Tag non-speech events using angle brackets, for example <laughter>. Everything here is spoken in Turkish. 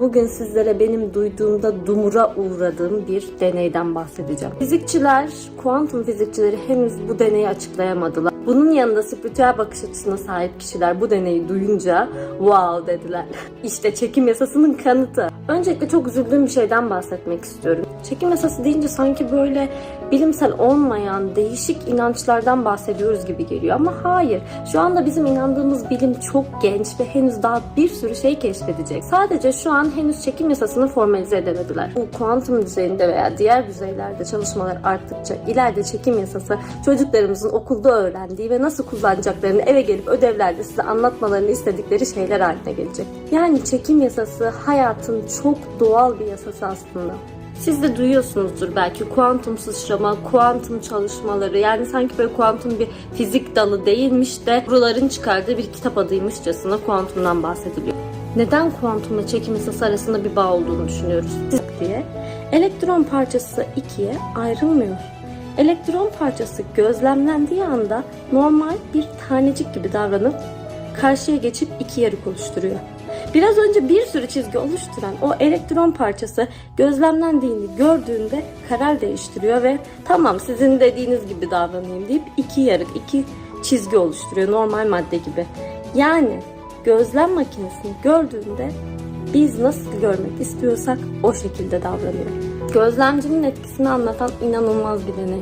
Bugün sizlere benim duyduğumda dumura uğradığım bir deneyden bahsedeceğim. Fizikçiler, kuantum fizikçileri henüz bu deneyi açıklayamadılar. Bunun yanında spiritüel bakış açısına sahip kişiler bu deneyi duyunca wow dediler. <laughs> İşte çekim yasasının kanıtı. Öncelikle çok üzüldüğüm bir şeyden bahsetmek istiyorum. Çekim yasası deyince sanki böyle bilimsel olmayan değişik inançlardan bahsediyoruz gibi geliyor ama hayır. Şu anda bizim inandığımız bilim çok genç ve henüz daha bir sürü şey keşfedecek. Sadece şu an henüz çekim yasasını formalize edemediler. Bu kuantum düzeyinde veya diğer düzeylerde çalışmalar arttıkça ileride çekim yasası çocuklarımızın okulda öğrendiği ve nasıl kullanacaklarını eve gelip ödevlerde size anlatmalarını istedikleri şeyler haline gelecek. Yani çekim yasası hayatın çok doğal bir yasası aslında. Siz de duyuyorsunuzdur belki kuantum sıçrama, kuantum çalışmaları yani sanki böyle kuantum bir fizik dalı değilmiş de buraların çıkardığı bir kitap adıymışçasına kuantumdan bahsediliyor. Neden kuantumla çekim yasası arasında bir bağ olduğunu düşünüyoruz diye. Elektron parçası ikiye ayrılmıyor. Elektron parçası gözlemlendiği anda normal bir tanecik gibi davranıp karşıya geçip iki yarık oluşturuyor. Biraz önce bir sürü çizgi oluşturan o elektron parçası gözlemlendiğini gördüğünde karar değiştiriyor ve tamam sizin dediğiniz gibi davranayım deyip iki yarık, iki çizgi oluşturuyor normal madde gibi. Yani gözlem makinesini gördüğünde biz nasıl görmek istiyorsak o şekilde davranıyor. Gözlemcinin etkisini anlatan inanılmaz bir deney.